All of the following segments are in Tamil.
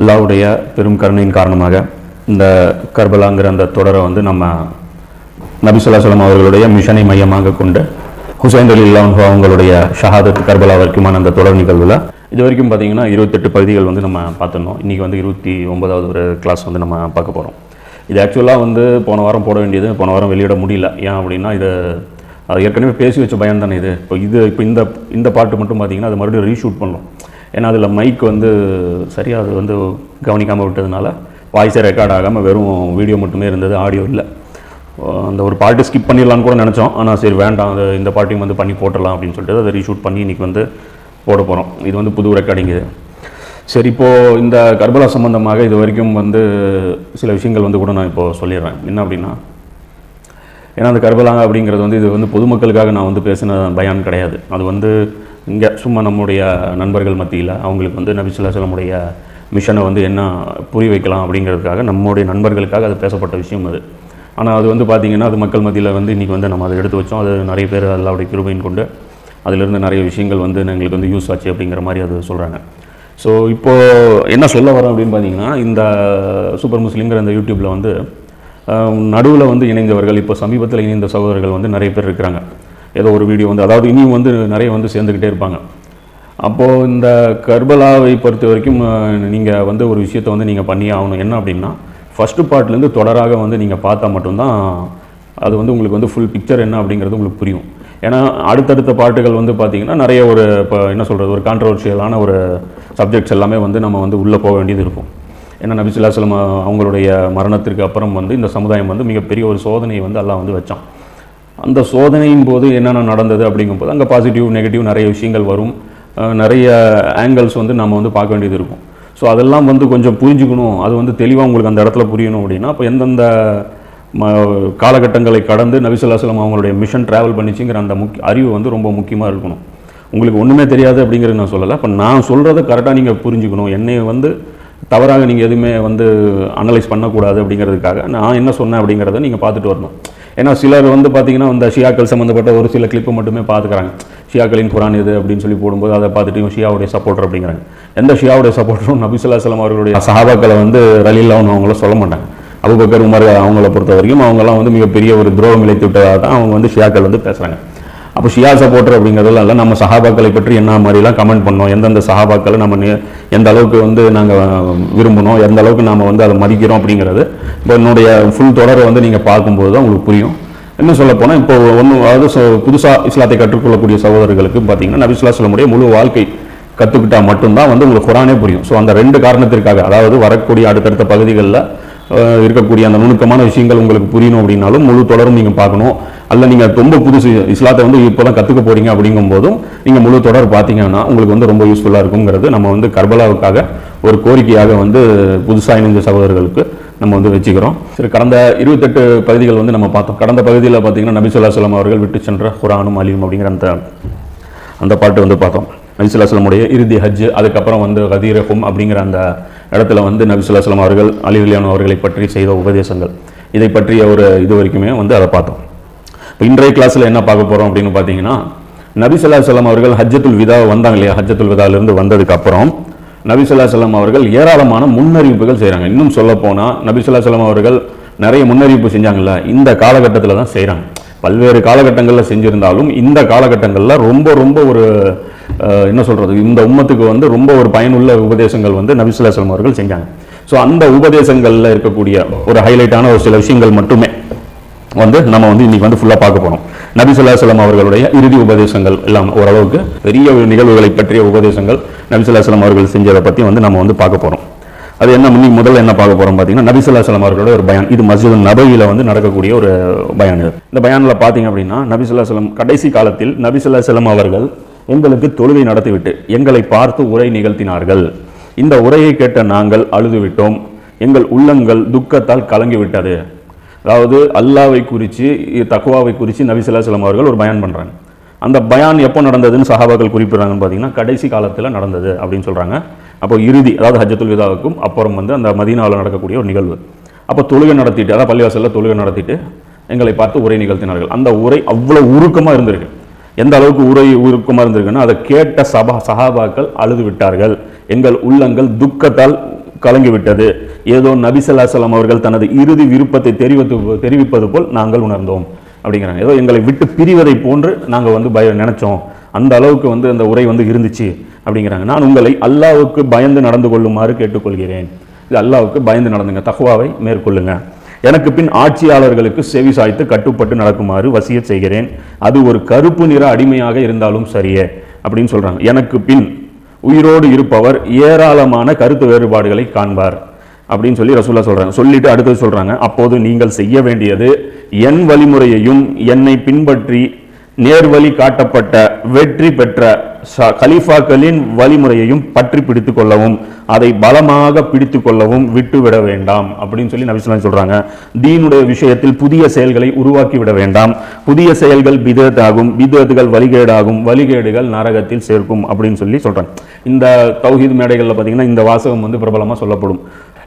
அல்லாவுடைய பெரும் கருணையின் காரணமாக இந்த கர்பலாங்கிற அந்த தொடரை வந்து நம்ம நபிசுல்லாசலம் அவர்களுடைய மிஷனை மையமாக கொண்டு ஹுசைன் அலி அல்லாஹ் அவங்களுடைய ஷஹாதத் கர்பலா வரைக்குமான அந்த தொடர் நிகழ்வில் இது வரைக்கும் பார்த்தீங்கன்னா இருபத்தெட்டு பகுதிகள் வந்து நம்ம பார்த்துருந்தோம். இன்றைக்கி வந்து இருபத்தி ஒன்பதாவது ஒரு கிளாஸ் வந்து நம்ம பார்க்க போகிறோம் இது ஆக்சுவலாக வந்து போன வாரம் போட வேண்டியது. போன வாரம் வெளியிட முடியல. ஏன் அப்படின்னா இது ஏற்கனவே பேசி வச்ச பயம் தானே இது. இப்போ இது இப்போ இந்த இந்த பாட்டு மட்டும் பார்த்தீங்கன்னா அது மறுபடியும் ரீஷூட் பண்ணோம் ஏன்னா அதில் மைக் வந்து சரியாக அது வந்து கவனிக்காமல் விட்டதுனால வாய்ஸே ரெக்கார்ட் ஆகாமல் வெறும் வீடியோ மட்டுமே இருந்தது ஆடியோ இல்லை. அந்த ஒரு பாட்டு ஸ்கிப் பண்ணிடலான்னு கூட நினச்சோம். ஆனால் சரி வேண்டாம். அது இந்த பாட்டையும் வந்து பண்ணி போட்டுடலாம் அப்படின்னு சொல்லிட்டு அதை ரீஷூட் பண்ணி இன்றைக்கி வந்து போட போகிறோம் இது வந்து புது ரெக்கார்டிங் இது. சரி இப்போது இந்த கர்பலா சம்பந்தமாக இது வரைக்கும் வந்து சில விஷயங்கள் வந்து கூட நான் இப்போது சொல்லிடுறேன். என்ன அப்படின்னா ஏன்னா அந்த கர்பலா அப்படிங்கிறது வந்து இது வந்து பொதுமக்களுக்காக நான் வந்து பேசின பயான் கிடையாது. அது வந்து இங்கே சும்மா நம்முடைய நண்பர்கள் மத்தியில் அவங்களுக்கு வந்து நபிசுல்லாசலமுடைய மிஷனை வந்து என்ன புரிய வைக்கலாம் அப்படிங்கிறதுக்காக நம்முடைய நண்பர்களுக்காக அது பேசப்பட்ட விஷயம் அது. ஆனால் அது வந்து பார்த்திங்கன்னா அது மக்கள் மத்தியில் வந்து இன்றைக்கி வந்து நம்ம அதை எடுத்து வச்சோம். அது நிறைய பேர் அல்லாவுடைய கிருபையின் கொண்டு அதிலிருந்து நிறைய விஷயங்கள் வந்து எங்களுக்கு வந்து யூஸ் ஆச்சு அப்படிங்கிற மாதிரி அது சொல்கிறாங்க ஸோ இப்போது என்ன சொல்ல வரோம் அப்படின்னு பார்த்தீங்கன்னா இந்த சூப்பர் முஸ்லிங்கிற அந்த யூடியூப்பில் வந்து நடுவில் வந்து இணைந்தவர்கள் இப்போ சமீபத்தில் இணைந்த சகோதரர்கள் வந்து நிறைய பேர் இருக்கிறாங்க. ஏதோ ஒரு வீடியோ வந்து அதாவது இனியும் வந்து நிறைய வந்து சேர்ந்துக்கிட்டே இருப்பாங்க. அப்போது இந்த கர்பலாவை பொறுத்த வரைக்கும் நீங்கள் வந்து ஒரு விஷயத்தை வந்து நீங்கள் பண்ணியே ஆகணும். என்ன அப்படின்னா ஃபஸ்ட்டு பார்ட்லேருந்து தொடராக வந்து நீங்கள் பார்த்தா மட்டும்தான் அது வந்து உங்களுக்கு வந்து ஃபுல் பிக்சர் என்ன அப்படிங்கிறது உங்களுக்கு புரியும். ஏன்னா அடுத்தடுத்த பாட்டுகள் வந்து பார்த்திங்கன்னா நிறைய ஒரு இப்போ என்ன சொல்கிறது ஒரு கான்ட்ரவர்ஷியலான ஒரு சப்ஜெக்ட்ஸ் எல்லாமே வந்து நம்ம வந்து உள்ளே போக வேண்டியது இருக்கும். ஏன்னா நபிசுல்லாஸ்லம் அவங்களுடைய மரணத்திற்கு அப்புறம் வந்து இந்த சமுதாயம் வந்து மிகப்பெரிய ஒரு சோதனையை வந்து எல்லாம் வந்து வச்சான். அந்த சோதனையின் போது என்னென்ன நடந்தது அப்படிங்கும்போது அங்கே பாசிட்டிவ் நெகட்டிவ் நிறைய விஷயங்கள் வரும். நிறைய ஆங்கிள்ஸ் வந்து நம்ம வந்து பார்க்க வேண்டியது இருக்கும். ஸோ அதெல்லாம் வந்து கொஞ்சம் புரிஞ்சுக்கணும். அது வந்து தெளிவாக உங்களுக்கு அந்த இடத்துல புரியணும் அப்படின்னா அப்போ எந்தெந்த ம காலகட்டங்களை கடந்து நபிசுல்லாஸ்லம் அவங்களுடைய மிஷன் ட்ராவல் பண்ணிச்சுங்கிற அந்த முக்கிய அறிவு வந்து ரொம்ப முக்கியமாக இருக்கணும். உங்களுக்கு ஒன்றுமே தெரியாது அப்படிங்கிறது நான் சொல்லலை. இப்போ நான் சொல்கிறத கரெக்டாக நீங்கள் புரிஞ்சுக்கணும். என்னை வந்து தவறாக நீங்கள் எதுவுமே வந்து அனலைஸ் பண்ணக்கூடாது அப்படிங்கிறதுக்காக நான் என்ன சொன்னேன் அப்படிங்கிறத நீங்கள் பார்த்துட்டு வரணும். ஏன்னா சிலர் வந்து பார்த்தீங்கன்னா அந்த ஷியாக்கள் சம்மந்தப்பட்ட ஒரு சில கிளிப்பு மட்டுமே பார்த்துக்கிறாங்க ஷியாக்களின் குரான் இது அப்படின்னு சொல்லி போடும்போது அதை பார்த்துட்டு ஷியாவுடைய சப்போர்ட்டர் அப்படிங்கிறாங்க. எந்த ஷியாவுடைய சப்போர்ட்டரும் நபிசுல்லா சலம் அவர்களுடைய சஹாபாக்களை வந்து ரலில்லான்னு அவங்கள சொல்ல மாட்டாங்க. அபுபக்கர் உமர் அவங்கள பொறுத்த வரைக்கும் அவங்கெல்லாம் வந்து மிகப்பெரிய ஒரு துரோகம் இழைத்து விட்டதாக தான் அவங்க வந்து ஷியாக்கள் வந்து பேசுகிறாங்க அப்போ ஷியா சப்போர்ட்டர் அப்படிங்கிறதுல இல்லை. நம்ம சஹாபாக்களை பற்றி என்ன மாதிரிலாம் கமெண்ட் பண்ணோம். எந்தெந்த சஹாபாக்களை நம்ம எந்த அளவுக்கு வந்து நாங்கள் விரும்பணும் எந்த அளவுக்கு நம்ம வந்து அதை மதிக்கிறோம் அப்படிங்கிறது இப்போ என்னுடைய ஃபுல் தொடரை வந்து நீங்கள் பார்க்கும்போது தான் உங்களுக்கு புரியும். இன்னும் சொல்ல போனால் இப்போ ஒன்று அதாவது புதுசாக இஸ்லாத்தை கற்றுக்கொள்ளக்கூடிய சகோதரர்களுக்கு பார்த்தீங்கன்னா நபிஸ்லா சொல்லமுடைய முழு வாழ்க்கை கற்றுக்கிட்டா மட்டும்தான் வந்து உங்களுக்கு குரானே புரியும். ஸோ அந்த ரெண்டு காரணத்திற்காக அதாவது வரக்கூடிய அடுத்தடுத்த பகுதிகளில் இருக்கக்கூடிய அந்த நுணுக்கமான விஷயங்கள் உங்களுக்கு புரியணும் அப்படின்னாலும் முழு தொடரும் நீங்கள் பார்க்கணும். அல்ல நீங்கள் ரொம்ப புதுசு இஸ்லாத்தை வந்து இப்போ தான் கற்றுக்க போகிறீங்க அப்படிங்கும்போதும் நீங்கள் முழு தொடர் பார்த்தீங்கன்னா உங்களுக்கு வந்து ரொம்ப யூஸ்ஃபுல்லாக இருக்குங்கிறது நம்ம வந்து கர்பலாவுக்காக ஒரு கோரிக்கையாக வந்து புதுசாக இணைந்த சகோதரர்களுக்கு நம்ம வந்து வச்சுக்கிறோம். சரி கடந்த இருபத்தெட்டு பகுதிகள் வந்து நம்ம பார்த்தோம். கடந்த பகுதியில் பார்த்தீங்கன்னா நபிசுல்லா சலம் அவர்கள் விட்டு சென்ற குரானும் அலியும் அப்படிங்கிற அந்த அந்த பாட்டு வந்து பார்த்தோம். நபிசுல்லாஸ்லமுடைய இறுதி ஹஜ் அதுக்கப்புறம் வந்து கதீரகும் அப்படிங்கிற அந்த இடத்துல வந்து நபிசுல்லாஸ்லம் அவர்கள் அலி அலியான் அவர்களை பற்றி செய்த உபதேசங்கள். இதை பற்றிய ஒரு இது வரைக்குமே வந்து அதை பார்த்தோம். இப்போ இன்றைய கிளாஸில் என்ன பார்க்க போகிறோம் அப்படின்னு பார்த்தீங்கன்னா நபிசுல்லா சலம் அவர்கள் ஹஜ்ஜத்துல் விதா வந்தாங்க இல்லையா? ஹஜ்ஜத்துல் விதாவிலிருந்து வந்ததுக்கு அப்புறம் நபிசுல்லா சொல்லம் அவர்கள் ஏராளமான முன்னறிவிப்புகள் செய்கிறாங்க இன்னும் சொல்ல போனால் நபிசுல்லா சொல்லம் அவர்கள் நிறைய முன்னறிவிப்பு செஞ்சாங்கல்ல? இந்த காலகட்டத்தில் தான் செய்கிறாங்க பல்வேறு காலகட்டங்களில் செஞ்சுருந்தாலும் இந்த காலகட்டங்களில் ரொம்ப ரொம்ப ஒரு என்ன சொல்கிறது இந்த உம்மத்துக்கு வந்து ரொம்ப ஒரு பயனுள்ள உபதேசங்கள் வந்து நபிசுல்லா சலம் அவர்கள் செஞ்சாங்க. ஸோ அந்த உபதேசங்களில் இருக்கக்கூடிய ஒரு ஹைலைட்டான ஒரு சில விஷயங்கள் மட்டுமே. வந்து நம்ம வந்து இன்னைக்கு வந்து ஃபுல்லாக பார்க்க போகிறோம் நபி சொல்லா சொல்லம் அவர்களுடைய இறுதி உபதேசங்கள் எல்லாம் ஓரளவுக்கு பெரிய ஒரு நிகழ்வுகளை பற்றிய உபதேசங்கள் நபி சொல்லா சொல்லம் அவர்கள் செஞ்சதை பற்றி வந்து நம்ம வந்து பார்க்க போகிறோம் அது என்ன முன்னி முதல்ல என்ன பார்க்க போகிறோம் பார்த்தீங்கன்னா நபி ஸல்லல்லாஹு அவர்களோட ஒரு பயான். இது மஸ்ஜித் நபையில் வந்து நடக்கக்கூடிய ஒரு பயான் இது. இந்த பயானில் பார்த்தீங்க அப்படின்னா நபி ஸல்லல்லாஹு கடைசி காலத்தில் நபி ஸல்லல்லாஹு அவர்கள் எங்களுக்கு தொழுகை நடத்திவிட்டு எங்களை பார்த்து உரை நிகழ்த்தினார்கள். இந்த உரையை கேட்ட நாங்கள் அழுதுவிட்டோம். எங்கள் உள்ளங்கள் துக்கத்தால் கலங்கிவிட்டது. அதாவது அல்லாவை குறித்து தக்குவாவை குறித்து நபிசுல்லாஸ்லாம் அவர்கள் ஒரு பயான் பண்ணுறாங்க அந்த பயான் எப்போ நடந்ததுன்னு சஹாபாக்கள் குறிப்பிடுறாங்கன்னு பார்த்தீங்கன்னா கடைசி காலத்தில் நடந்தது அப்படின்னு சொல்கிறாங்க அப்போ இறுதி அதாவது ஹஜ்ஜத்துல் விதாவுக்கும் அப்புறம் வந்து அந்த மதீனாவில் நடக்கக்கூடிய ஒரு நிகழ்வு. அப்போ தொழுகை நடத்திட்டு அதாவது பள்ளிவாசலில் தொழுகை நடத்திட்டு எங்களை பார்த்து உரை நிகழ்த்தினார்கள். அந்த உரை அவ்வளோ உருக்கமாக இருந்திருக்கு. எந்த அளவுக்கு உரை உருக்கமாக இருந்திருக்குன்னா அதை கேட்ட சபா சஹாபாக்கள் அழுது விட்டார்கள். எங்கள் உள்ளங்கள் துக்கத்தால் கலங்கிவிட்டது. ஏதோ நபிசல்லாசலம் அவர்கள் தனது இறுதி விருப்பத்தை தெரிவித்து தெரிவிப்பது போல் நாங்கள் உணர்ந்தோம் அப்படிங்கிறாங்க. ஏதோ எங்களை விட்டு பிரிவதை போன்று நாங்கள் வந்து பய நினைச்சோம். அந்த அளவுக்கு வந்து அந்த உரை வந்து இருந்துச்சு அப்படிங்கிறாங்க. நான் உங்களை அல்லாவுக்கு பயந்து நடந்து கொள்ளுமாறு கேட்டுக்கொள்கிறேன். இது அல்லாவுக்கு பயந்து நடந்துங்க. தகுவாவை மேற்கொள்ளுங்க. எனக்கு பின் ஆட்சியாளர்களுக்கு செவி சாய்த்து கட்டுப்பட்டு நடக்குமாறு வசிய செய்கிறேன். அது ஒரு கருப்பு நிற அடிமையாக இருந்தாலும் சரியே அப்படின்னு சொல்கிறாங்க எனக்கு பின் உயிரோடு இருப்பவர் ஏராளமான கருத்து வேறுபாடுகளை காண்பார். அப்படின்னு சொல்லி ரசூல்லா சொல்றாங்க. சொல்லிட்டு அடுத்தது சொல்றாங்க. அப்போது நீங்கள் செய்ய வேண்டியது என் வழிமுறையையும் என்னை பின்பற்றி நேர்வழி காட்டப்பட்ட வெற்றி பெற்ற கலீஃபாக்களின் வழிமுறையையும் பற்றி பிடித்து கொள்ளவும் அதை பலமாக பிடித்து கொள்ளவும் விட்டுவிட வேண்டாம் அப்படின்னு சொல்லி நபிசுலாம் சொல்றாங்க. தீனுடைய விஷயத்தில் புதிய செயல்களை உருவாக்கி விட வேண்டாம். புதிய செயல்கள் பிதத்தாகும் பிதத்துகள் வழிகேடாகும் வழிகேடுகள் நரகத்தில் சேர்க்கும் அப்படின்னு சொல்லி சொல்றாங்க. இந்த தௌஹீத் மேடைகளில் பார்த்தீங்கன்னா இந்த வாசகம் வந்து பிரபலமாக சொல்லப்படும்.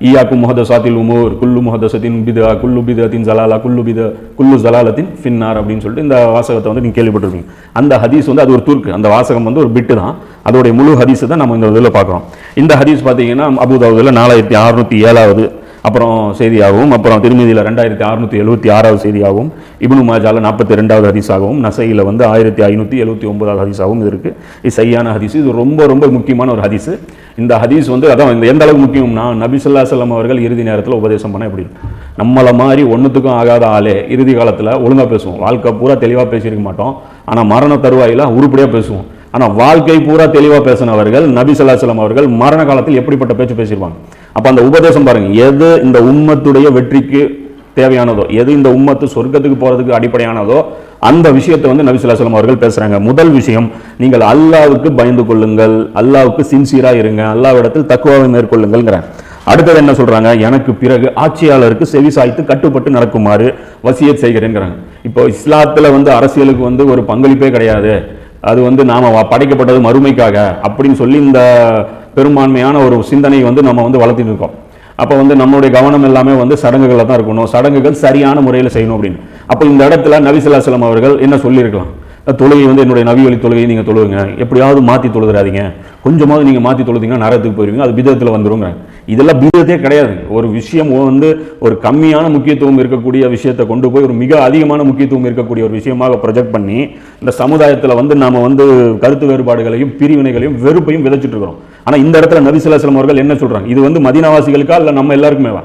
ஈயாக்கும் முகதசாத்தில் உமோர் குல்லு முகதசத்தின் பிதா குல்லு பிதத்தின் ஜலாலா குல்லு பித குல்லு ஜலாலத்தின் ஃபின்னார் அப்படின்னு சொல்லிட்டு இந்த வாசகத்தை வந்து நீங்கள் கேள்விப்பட்டிருப்பீங்க. அந்த ஹதீஸ் வந்து அது ஒரு துர்க்கு அந்த வாசகம் வந்து ஒரு பிட்டு தான். அதோடைய முழு ஹதீஸ் தான் நம்ம இந்த இதில் பார்க்குறோம். இந்த ஹதீஸ் பார்த்தீங்கன்னா அபுதாவுதில் நாலாயிரத்தி அறுநூற்றி ஏழாவது அப்புறம் செய்தியாகவும் அப்புறம் திருமதியில் ரெண்டாயிரத்தி அறுநூத்தி எழுபத்தி ஆறாவது செய்தியாகவும் இப்னு மாஜாவில் நாற்பத்தி ரெண்டாவது ஹதீஸாகவும் நசையில் வந்து ஆயிரத்தி ஐநூற்றி எழுபத்தி ஒன்பதாவது ஹதீஸாகவும் இது இருக்குது இது சரியான ஹதீஸ். இது ரொம்ப ரொம்ப முக்கியமான ஒரு ஹதீஸ். இந்த ஹதீஸ் வந்து அதான் இந்த எந்த அளவுக்கு முக்கியம்னா நபிசுல்லா செல்லம் அவர்கள் இறுதி நேரத்தில் உபதேசம் பண்ண எப்படி நம்மளை மாதிரி ஒன்றுத்துக்கும் ஆகாத ஆளே இறுதி காலத்தில் ஒழுங்காக பேசுவோம். வாழ்க்கை பூரா தெளிவாக பேசியிருக்க மாட்டோம். ஆனால் மரண தருவாயில் உருப்படியாக பேசுவோம். ஆனால் வாழ்க்கை பூரா தெளிவாக பேசினவர்கள் நபி ஸல்லல்லாஹு அவர்கள் மரண காலத்தில் எப்படிப்பட்ட பேச்சு பேசியிருப்பாங்க. அப்போ அந்த உபதேசம் பாருங்கள் எது இந்த உம்மத்துடைய வெற்றிக்கு தேவையானதோ எது இந்த உம்மத்து சொர்க்கத்துக்கு போகிறதுக்கு அடிப்படையானதோ அந்த விஷயத்தை வந்து நபி ஸல்லல்லாஹு அவர்கள் பேசுகிறாங்க முதல் விஷயம் நீங்கள் அல்லாவுக்கு பயந்து கொள்ளுங்கள் அல்லாஹ்வுக்கு சின்சியராக இருங்க அல்லாவிடத்தில் தக்குவாவை மேற்கொள்ளுங்கள்ங்கிறேன் அடுத்தது என்ன சொல்கிறாங்க எனக்கு பிறகு ஆட்சியாளருக்கு செவி சாய்த்து கட்டுப்பட்டு நடக்குமாறு வசியத் செய்கிறேங்கிறாங்க இப்போ இஸ்லாத்தில் வந்து அரசியலுக்கு வந்து ஒரு பங்களிப்பே கிடையாது. அது வந்து நாம படைக்கப்பட்டது மறுமைக்காக அப்படின்னு சொல்லி இந்த பெரும்பான்மையான ஒரு சிந்தனை வந்து நம்ம வந்து வளர்த்திட்டு இருக்கோம். அப்போ வந்து நம்மளுடைய கவனம் எல்லாமே வந்து சடங்குகளில் தான் இருக்கணும். சடங்குகள் சரியான முறையில் செய்யணும் அப்படின்னு. அப்போ இந்த இடத்துல நபிசுல்லாஸ்லம் அவர்கள் என்ன சொல்லியிருக்கலாம்? தொழுகை வந்து என்னுடைய நவி வழி தொழுகையை நீங்கள் தொழுவுங்க. எப்படியாவது மாற்றி தொழுதுறாதீங்க. கொஞ்சமாவது நீங்கள் மாற்றி தொழுதிங்கன்னா நரகத்துக்கு போயிருவீங்க அது பிதத்தில் வந்துருங்க. இதெல்லாம் பிதத்தே கிடையாது. ஒரு விஷயம் வந்து ஒரு கம்மியான முக்கியத்துவம் இருக்கக்கூடிய விஷயத்தை கொண்டு போய் ஒரு மிக அதிகமான முக்கியத்துவம் இருக்கக்கூடிய ஒரு விஷயமாக ப்ரொஜெக்ட் பண்ணி இந்த சமுதாயத்தில் வந்து நாம் வந்து கருத்து வேறுபாடுகளையும் பிரிவினைகளையும் வெறுப்பையும் விதைச்சிட்டு இருக்கிறோம். ஆனால் இந்த இடத்துல நபிசிலாசலம் அவர்கள் என்ன சொல்கிறாங்க இது வந்து மதினாவாசிகளுக்கா இல்லை நம்ம எல்லாருக்குமேவா?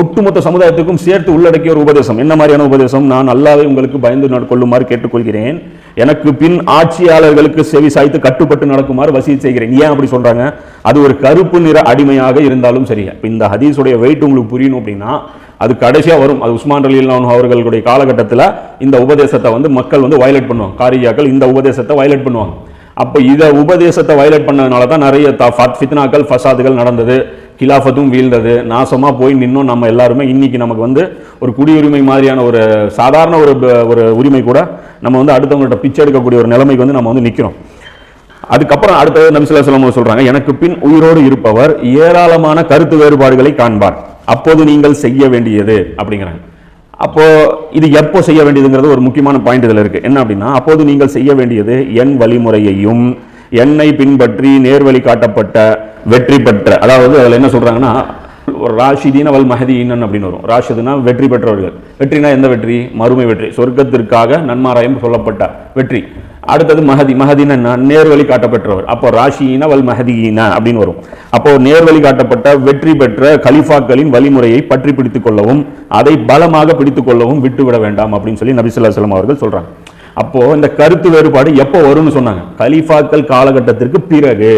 ஒட்டுமொத்த சமுதாயத்துக்கும் சேர்த்து உள்ளடக்கிய ஒரு உபதேசம். என்ன மாதிரியான உபதேசம்? நான் நல்லாவே உங்களுக்கு பயந்து கொள்ளுமாறு கேட்டுக்கொள்கிறேன். எனக்கு பின் ஆட்சியாளர்களுக்கு செவி சாய்த்து கட்டுப்பட்டு நடக்குமாறு வசிய செய்கிறேன். ஏன் அப்படி சொல்றாங்க? அது ஒரு கருப்பு நிற அடிமையாக இருந்தாலும் சரி. இப்போ இந்த ஹதீஸுடைய வெயிட் உங்களுக்கு புரியணும் அப்படின்னா அது கடைசியாக வரும். அது உஸ்மான் அலி அவர்களுடைய காலகட்டத்தில் இந்த உபதேசத்தை வந்து மக்கள் வந்து வயலேட் பண்ணுவாங்க. காரியாக்கள் இந்த உபதேசத்தை வயலேட் பண்ணுவாங்க. அப்போ இதை உபதேசத்தை வயலேட் பண்ணதுனால தான் நிறைய த- ஃபித்னாக்கள் ஃபசாதுகள் நடந்தது. கிலாஃபத்தும் வீழ்ந்தது. நாசமாக போய் நின்னோம் நம்ம எல்லாருமே. இன்றைக்கி நமக்கு வந்து ஒரு குடியுரிமை மாதிரியான ஒரு சாதாரண ஒரு ஒரு உரிமை கூட நம்ம வந்து அடுத்தவங்கள்ட்ட பிச்சை எடுக்கக்கூடிய ஒரு நிலைமைக்கு வந்து நம்ம வந்து நிற்கிறோம் அதுக்கப்புறம் அடுத்தது நபிசுல்லா சொல்லம் சொல்கிறாங்க எனக்கு பின் உயிரோடு இருப்பவர் ஏராளமான கருத்து வேறுபாடுகளை காண்பார். அப்போது நீங்கள் செய்ய வேண்டியது அப்படிங்கிறாங்க. அப்போது இது எப்போ செய்ய வேண்டியதுங்கிறது ஒரு முக்கியமான பாயிண்ட் இதில் இருக்குது என்ன அப்படின்னா அப்போது நீங்கள் செய்ய வேண்டியது என் வழிமுறையையும் என்னை பின்பற்றி நேர்வழி காட்டப்பட்ட வெற்றி பெற்ற அதாவது அதில் என்ன சொல்கிறாங்கன்னா ஒரு ராஷிதீன வல் மஹதீனன் அப்படின்னு வரும். ராஷிதுனா வெற்றி பெற்றவர்கள். வெற்றினா எந்த வெற்றி? மறுமை வெற்றி. சொர்க்கத்திற்காக நன்மாராயம் சொல்லப்பட்ட வெற்றி. அடுத்தது மஹதி. மஹதின நேர்வழி காட்டப்பெற்றவர். அப்போ ராஷியின வல் மஹதியின அப்படின்னு வரும். அப்போ நேர்வழி காட்டப்பட்ட வெற்றி பெற்ற கலிஃபாக்களின் வழிமுறையை பற்றி பிடித்துக் கொள்ளவும் அதை பலமாக பிடித்துக் கொள்ளவும் விட்டுவிட வேண்டாம் அப்படின்னு சொல்லி நபிசுல்லா சலம் அவர்கள் சொல்றாங்க. அப்போது இந்த கருத்து வேறுபாடு எப்போ வரும்னு சொன்னாங்க. கலிஃபாக்கள் காலகட்டத்திற்கு பிறகு.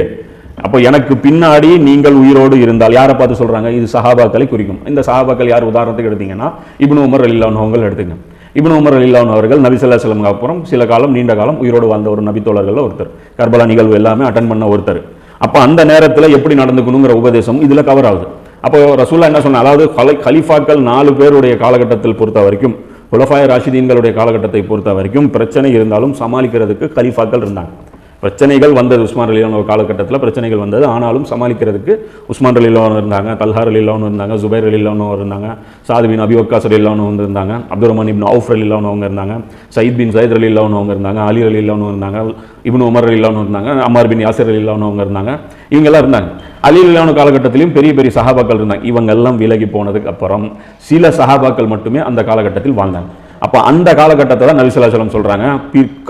அப்போ எனக்கு பின்னாடி நீங்கள் உயிரோடு இருந்தால் யாரை பார்த்து சொல்கிறாங்க இது சஹாபாக்களை குறிக்கும். இந்த சஹாபாக்கள் யார்? உதாரணத்துக்கு எடுத்தீங்கன்னா இப்னு உமர் அலில்லானவங்கள் எடுத்துங்க இப்னு உமர் அலில்லான் அவர்கள் நபிசல்லா ஸல்லல்லாஹு அப்புறம் சில காலம் நீண்ட காலம் உயிரோடு வாழ்ந்த ஒரு நபித்தோழர்களில் ஒருத்தர். கர்பலா நிகழ்வு எல்லாமே அட்டன் பண்ண ஒருத்தர். அப்போ அந்த நேரத்தில் எப்படி நடந்துக்கணுங்கிற உபதேசம் இதில் கவர் ஆகுது. அப்போ ரசூல்லா என்ன சொன்ன அதாவது கலை கலிஃபாக்கள் நாலு பேருடைய காலகட்டத்தில் பொறுத்த வரைக்கும் குலஃபாய ராஷிதீன்களுடைய காலகட்டத்தை பொறுத்த வரைக்கும் பிரச்சனை இருந்தாலும் சமாளிக்கிறதுக்கு கலிஃபாக்கள் இருந்தாங்க. பிரச்சனைகள் வந்தது உஸ்மான் அலிலான் ஒரு காலகட்டத்தில் பிரச்சனைகள் வந்தது ஆனாலும் சமாளிக்கிறதுக்கு உஸ்மான் அலிலான் இருந்தாங்க தல்ஹார் அலிலான் இருந்தாங்க ஜுபைர் அலிலான் இருந்தாங்க சாத் பின் அபி அலிலான் வந்து இருந்தாங்க அப்துல் ரஹ்மான் இப்னு அவுஃப் அலிலான் அவங்க இருந்தாங்க சயீத் பின் சயத் அலிலான் அவங்க இருந்தாங்க அலி அலிலான் இருந்தாங்க இப்னு உமர் அலிலான் இருந்தாங்க அம்மார் பின் யாசிர் அலிலான் அவங்க இருந்தாங்க இவங்கெல்லாம் இருந்தாங்க அலிலான காலகட்டத்திலும் பெரிய பெரிய சஹாபாக்கள் இருந்தாங்க இவங்கெல்லாம் விலகி போனதுக்கு அப்புறம் சில சஹாபாக்கள் மட்டுமே அந்த காலகட்டத்தில் வாழ்ந்தாங்க அப்போ அந்த காலகட்டத்தை தான் நபிசுல்லாசலம் சொல்கிறாங்க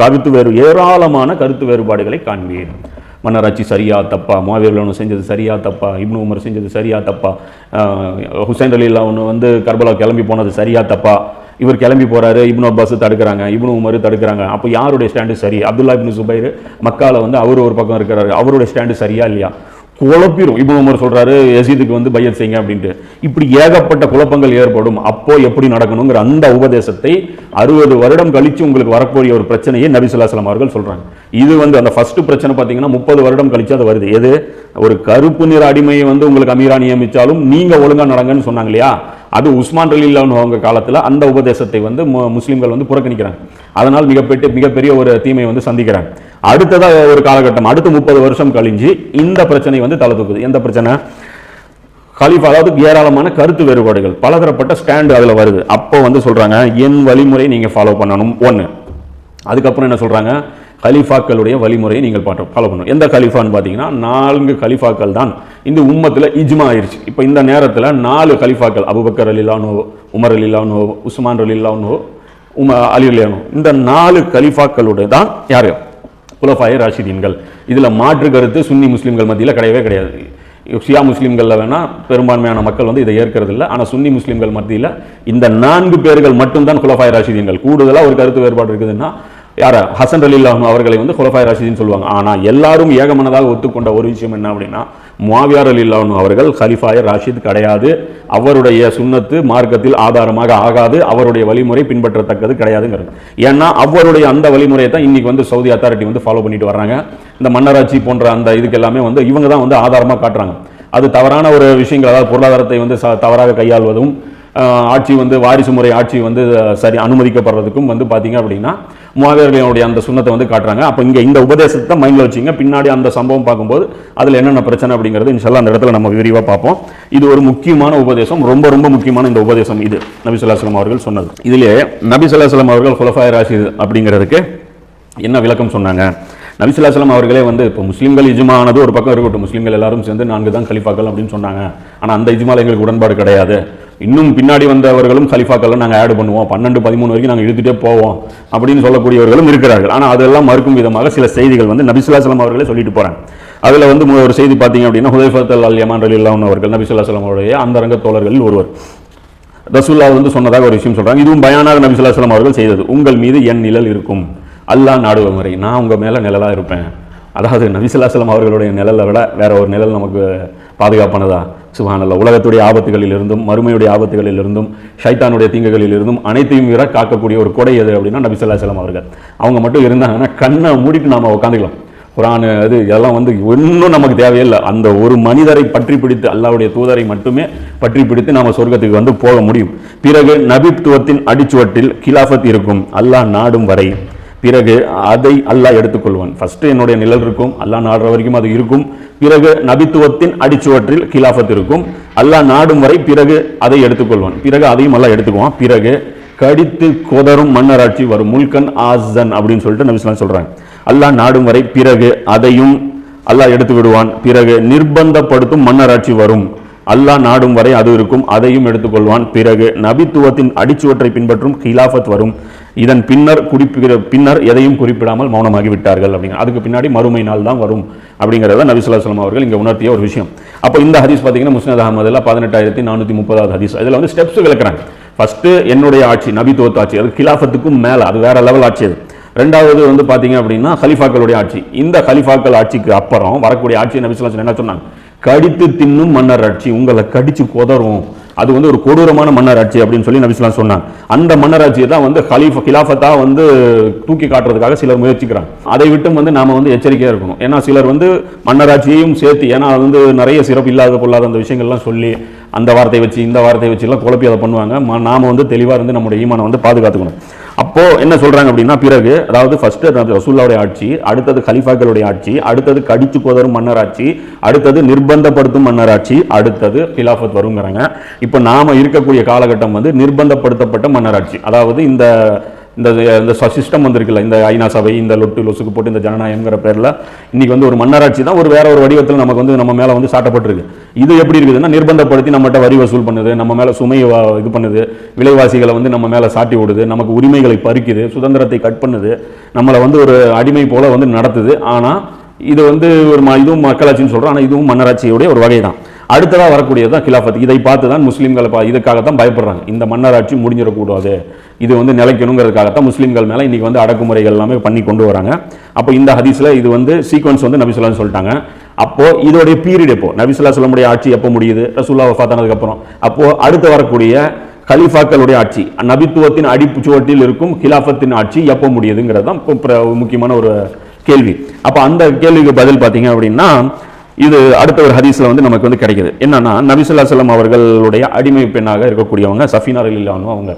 கருத்து வேறு ஏராளமான கருத்து வேறுபாடுகளை காண்பீர். மன்னராட்சி சரியா தப்பா மாவீரன் செஞ்சது சரியா தப்பா இப்னு உமர் செஞ்சது சரியா தப்பா ஹுசைன் அலி ஒன்று வந்து கர்பலா கிளம்பி போனது சரியா தப்பா இவர் கிளம்பி போகிறாரு இப்னு அப்பாஸ் தடுக்கிறாங்க இப்னு உமர் தடுக்கிறாங்க அப்போ யாருடைய ஸ்டாண்டு சரி? அப்துல்லா இப்னு சுபைர் மக்கால வந்து அவர் ஒரு பக்கம் இருக்கிறாரு அவருடைய ஸ்டாண்டு சரியா இல்லையா? குழப்பிடும் இப்போ உமர் சொல்கிறாரு யசீதுக்கு வந்து பையத் செய்யுங்க அப்படின்ட்டு. இப்படி ஏகப்பட்ட குழப்பங்கள் ஏற்படும். அப்போ எப்படி நடக்கணுங்கிற அந்த உபதேசத்தை அறுபது வருடம் கழித்து உங்களுக்கு வரக்கூடிய ஒரு பிரச்சனையை நபி ஸல்லல்லாஹு அவர்கள் சொல்கிறாங்க இது வந்து அந்த ஃபஸ்ட்டு பிரச்சனை பார்த்தீங்கன்னா முப்பது வருடம் கழிச்சு அது வருது. எது? ஒரு கருப்பு நிற அடிமையை வந்து உங்களுக்கு அமீரா நியமிச்சாலும் நீங்கள் ஒழுங்காக நடங்கன்னு சொன்னாங்க இல்லையா? அது உஸ்மான் ரலில்லான்னு அவங்க காலத்தில் அந்த உபதேசத்தை வந்து மு- வந்து புறக்கணிக்கிறாங்க. அதனால் மிகப்பெரிய மிகப்பெரிய ஒரு தீமையை வந்து சந்திக்கிறாங்க. அடுத்ததாக ஒரு காலகட்டம் அடுத்த முப்பது வருஷம் கழிஞ்சு இந்த பிரச்சனை வந்து தலை தூக்குது. எந்த பிரச்சனை? கலீஃபா அதாவது ஏராளமான கருத்து வேறுபாடுகள் பலதரப்பட்ட ஸ்டாண்டு அதில் வருது. அப்போ வந்து சொல்கிறாங்க என் வழிமுறை நீங்கள் ஃபாலோ பண்ணணும். ஒன்று அதுக்கப்புறம் என்ன சொல்கிறாங்க கலீஃபாக்களுடைய வழிமுறையை நீங்கள் ஃபாலோ பண்ணணும். எந்த கலீஃபான்னு பார்த்தீங்கன்னா நான்கு கலீஃபாக்கள் தான் இந்த உம்மத்தில் இஜ்மா ஆயிடுச்சு இப்போ இந்த நேரத்தில் நாலு கலீஃபாக்கள் அபுபக்கர் அலிலானோ உமர் அலிலானோ உஸ்மான் அலிலானோ உம அலி அலியானோ இந்த நாலு கலீஃபாக்களுடைய தான் யார்? குலஃபாய ராஷிதீன்கள். இதில் மாற்று கருத்து சுன்னி முஸ்லீம்கள் மத்தியில் கிடையவே கிடையாது. ஷியா முஸ்லீம்களில் வேணால் பெரும்பான்மையான மக்கள் வந்து இதை ஏற்கிறது இல்லை ஆனால் சுன்னி முஸ்லீம்கள் மத்தியில் இந்த நான்கு பேர்கள் மட்டும்தான் குலஃபாய் ராஷிதீன்கள். கூடுதலாக ஒரு கருத்து வேறுபாடு இருக்குதுன்னா யார? ஹசன் அலி அவர்களை வந்து குலஃபாய் ராஷிதீன் சொல்லுவாங்க. ஆனால் எல்லாரும் ஏகமனதாக ஒத்துக்கொண்ட ஒரு விஷயம் என்ன அப்படின்னா முவாவியார் அலில்லாஹ் அவர்கள் ஹலிஃபாய ராஷித் கிடையாது. அவருடைய சுன்னத்து மார்க்கத்தில் ஆதாரமாக ஆகாது. அவருடைய வழிமுறை பின்பற்றத்தக்கது கிடையாதுங்கிறது. ஏன்னா அவருடைய அந்த வழிமுறையை தான் இன்னைக்கு வந்து சவுதி அத்தாரிட்டி வந்து ஃபாலோ பண்ணிட்டு வர்றாங்க. இந்த மன்னராட்சி போன்ற அந்த இதுக்கு எல்லாமே வந்து இவங்க தான் வந்து ஆதாரமாக காட்டுறாங்க. அது தவறான ஒரு விஷயங்கள் அதாவது பொருளாதாரத்தை வந்து ச- தவறாக கையாள்வதும் ஆட்சி வந்து வாரிசு முறை ஆட்சி வந்து சரி அனுமதிக்கப்படுறதுக்கும் வந்து பார்த்தீங்க அப்படின்னா முவாவியர்களுடைய அந்த சுண்ணத்தை வந்து காட்டுறாங்க. அப்போ இங்கே இந்த உபதேசத்தை மைண்டில் வச்சுங்க. பின்னாடி அந்த சம்பவம் பார்க்கும்போது அதில் என்னென்ன பிரச்சனை அப்படிங்கிறது இன்ஷால்லா அந்த இடத்துல நம்ம விரிவாக பார்ப்போம். இது ஒரு முக்கியமான உபதேசம். ரொம்ப ரொம்ப முக்கியமான இந்த உபதேசம் இது நபி ஸல்லல்லாஹு அவர்கள் சொன்னது. இதிலே நபி அவர்கள் குலஃபாய் ராஷித் அப்படிங்கிறதுக்கு என்ன விளக்கம் சொன்னாங்க? நபிசுல்லாஸ்லாம் அவர்களே வந்து இப்போ முஸ்லீம்கள் இஜுமானது ஒரு பக்கம் இருக்கட்டும். முஸ்லீம்கள் எல்லாரும் சேர்ந்து நான்கு தான் கலிஃபாக்கள் அப்படின்னு சொன்னாங்க. ஆனால் அந்த இஜ்மால எங்களுக்கு உடன்பாடு கிடையாது. இன்னும் பின்னாடி வந்தவர்களும் ஹலிஃபாக்கள்லாம் நாங்கள் ஆட் பண்ணுவோம். பன்னெண்டு பதிமூணு வரைக்கும் நாங்கள் இழுத்துட்டே போவோம் அப்படின்னு சொல்லக்கூடியவர்களும் இருக்கிறார்கள். ஆனால் அதெல்லாம் மறுக்கும் விதமாக சில செய்திகள் வந்து நபிசுல்லாஸ்லாம் அவர்களே சொல்லிட்டு போகிறாங்க அதில் வந்து ஒரு செய்தி பார்த்தீங்க அப்படின்னா ஹுதைஃபத் அல் யமான் அலி அவர்கள் நபிசுல்லாஸ்லாம் அவருடைய அந்தரங்க தோழர்களில் ஒருவர். ரசூல்லா வந்து சொன்னதாக ஒரு விஷயம் சொல்கிறாங்க இதுவும் பயானாக நபி அவர்கள் செய்தது. உங்கள் மீது என் நிழல் இருக்கும். அல்லாஹ் நாடுவ முறை. நான் உங்கள் மேலே நிழலாக இருப்பேன். அதாவது நபி அவர்களுடைய நிழலை விட வேற ஒரு நிழல் நமக்கு பாதுகாப்பானதா? சுபஹானல்லாஹ். உலகத்துடைய ஆபத்துகளில் இருந்தும் மறுமையுடைய ஆபத்துகளில் இருந்தும் ஷைத்தானுடைய தீங்குகளிலிருந்தும் அனைத்தையும் விட காக்கக்கூடிய ஒரு கொடை எது அப்படின்னா நபி அவர்கள். அவங்க மட்டும் இருந்தாங்கன்னா கண்ணை மூடிட்டு நாம உட்காந்துக்கலாம் குரானு அது இதெல்லாம் வந்து ஒன்றும் நமக்கு தேவையில்லை. அந்த ஒரு மனிதரை பற்றி பிடித்து அல்லாவுடைய தூதரை மட்டுமே பற்றி பிடித்து நாம் சொர்க்கத்துக்கு வந்து போக முடியும். பிறகு நபித்துவத்தின் அடிச்சுவட்டில் கிலாஃபத் இருக்கும். அல்லாஹ் நாடும் வரை பிறகு அதை அல்லாஹ் எடுத்துக்கொள்வான். ஃபர்ஸ்ட் என்னுடைய நிழல் இருக்கும் அல்லாஹ் நாடுற வரைக்கும் அது இருக்கும். பிறகு நபித்துவத்தின் அடிச்சுவற்றில் கிலாஃபத் இருக்கும். அல்லாஹ் நாடும் வரை பிறகு அதை எடுத்துக்கொள்வான். பிறகு அதையும் அல்லாஹ் எடுத்துக்குவான். பிறகு கடித்து கொதரும் மன்னராட்சி வரும். முல்கன் ஆசன் அப்படின்னு சொல்லிட்டு நபிஸ்லாம் சொல்கிறாங்க அல்லாஹ் நாடும் வரை பிறகு அதையும் அல்லாஹ் எடுத்து விடுவான் பிறகு நிர்பந்தப்படுத்தும் மன்னராட்சி வரும். அல்லாஹ் நாடும் வரை அது இருக்கும். அதையும் எடுத்துக்கொள்வான். பிறகு நபித்துவத்தின் அடிச்சுவற்றை பின்பற்றும் கிலாஃபத் வரும். இதன் பின்னர் குறிப்பிட பின்னர் எதையும் குறிப்பிடாமல் மௌனமாகி விட்டார்கள் அப்படிங்க அதுக்கு பின்னாடி மறுமை நாள் தான் வரும் அப்படிங்கிறத நபிசுல்லாஸ்லாம் அவர்கள் இங்கே உணர்த்திய ஒரு விஷயம். அப்போ இந்த ஹதீஸ் பார்த்தீங்கன்னா முஸ்னத் அகமதுல பதினெட்டாயிரத்தி நானூற்றி முப்பதாவது ஹதீஸ். இதில் வந்து ஸ்டெப்ஸ் விளக்குறாங்க. ஃபஸ்ட்டு என்னுடைய ஆட்சி நபித்துவத்து ஆட்சி அது கிலாஃபத்துக்கும் மேலே அது வேற லெவல் ஆட்சி அது. ரெண்டாவது வந்து பார்த்தீங்க அப்படின்னா ஹலிஃபாக்களுடைய ஆட்சி. இந்த ஹலிஃபாக்கள் ஆட்சிக்கு அப்புறம் வரக்கூடிய ஆட்சி நபி என்ன சொன்னாங்க? கடித்து தின்னும் மன்னர் ஆட்சி உங்களை கடித்து கொதறும். அது வந்து ஒரு கொடூரமான மன்னர் ஆட்சி அப்படின்னு சொல்லி நபிஸ்லாம் சொன்னாங்க. அந்த மன்னர் ஆட்சியை தான் வந்து ஹலீஃப் கிலாஃபத்தாக வந்து தூக்கி காட்டுறதுக்காக சிலர் முயற்சிக்கிறாங்க. அதை விட்டும் வந்து நாம் வந்து எச்சரிக்கையாக இருக்கணும். ஏன்னா சிலர் வந்து மன்னராட்சியையும் சேர்த்து ஏன்னா அது வந்து நிறைய சிறப்பு இல்லாத பொல்லாத அந்த விஷயங்கள்லாம் சொல்லி அந்த வார்த்தை வச்சு இந்த வார்த்தை வச்சுலாம் குழப்பி அதை பண்ணுவாங்க. நாம் வந்து தெளிவாக இருந்து நம்முடைய ஈமானை வந்து பாதுகாத்துக்கணும். அப்போ என்ன சொல்றாங்க அப்படின்னா பிறகு அதாவது ஃபர்ஸ்ட் ரசூல்லாவுடைய ஆட்சி அடுத்தது கலிஃபாக்களுடைய ஆட்சி அடுத்தது கடிச்சு கோதரும் மன்னராட்சி அடுத்தது நிர்பந்தப்படுத்தும் மன்னராட்சி அடுத்தது கிலாஃபத் வருங்கிறாங்க. இப்போ நாம இருக்கக்கூடிய காலகட்டம் வந்து நிர்பந்தப்படுத்தப்பட்ட மன்னராட்சி. அதாவது இந்த இந்த இந்த சிஸ்டம் வந்திருக்குல்ல இந்த ஐநா சபை இந்த லொட்டு லொசுக்கு போட்டு இந்த ஜனநாயகங்கிற பேரில் இன்றைக்கி வந்து ஒரு மன்னராட்சி தான் ஒரு வேற ஒரு வடிவத்தில் நமக்கு வந்து நம்ம மேலே வந்து சாட்டப்பட்டிருக்கு. இது எப்படி இருக்குதுன்னா நிர்பந்தப்படுத்தி நம்மகிட்ட வரி வசூல் பண்ணுது நம்ம மேலே சுமையை இது பண்ணுது விலைவாசிகளை வந்து நம்ம மேலே சாட்டி விடுது நமக்கு உரிமைகளை பறிக்குது சுதந்திரத்தை கட் பண்ணுது நம்மளை வந்து ஒரு அடிமை போல் வந்து நடத்துது. ஆனால் இது வந்து ஒரு இதுவும் மக்களாட்சின்னு சொல்கிறோம் ஆனால் இதுவும் மன்னராட்சியுடைய ஒரு வகை தான் அடுத்ததாக வரக்கூடியது தான் கிலாஃபத். இதை பார்த்து தான் முஸ்லீம்களை பா- இதுக்காகத்தான் பயப்படுறாங்க. இந்த மன்னராட்சி முடிஞ்சிடக்கூடாது. இது வந்து நிலைக்கணுங்கிறதுக்காகத்தான் முஸ்லீம்கள் மேலே இன்றைக்கி வந்து அடக்குமுறைகள் எல்லாமே பண்ணி கொண்டு வராங்க. அப்போ இந்த ஹதீஸில் இது வந்து சீக்வன்ஸ் வந்து நபிசுல்லான்னு சொல்லிட்டாங்க. அப்போது இதோடைய பீரியட் எப்போ? நபிசுல்லா சொல்லமுடைய ஆட்சி எப்போ முடியுது? ரசூல்லா வஃபாத்தானதுக்கப்புறம் அப்போது அடுத்து வரக்கூடிய கலீஃபாக்களுடைய ஆட்சி. நபித்துவத்தின் அடிப்புச்சுவட்டில் இருக்கும் கிலாஃபத்தின் ஆட்சி எப்போ முடியுதுங்கிறது தான் பிர- முக்கியமான ஒரு கேள்வி. அப்போ அந்த கேள்விக்கு பதில் பார்த்தீங்க அப்படின்னா இது அடுத்த ஒரு ஹதீஸில் வந்து நமக்கு வந்து கிடைக்குது. என்னன்னா நபிசுல்லா செல்லம் அவர்களுடைய அடிமை பெண்ணாக இருக்கக்கூடியவங்க சஃபினார் இல்லானோ அவங்க.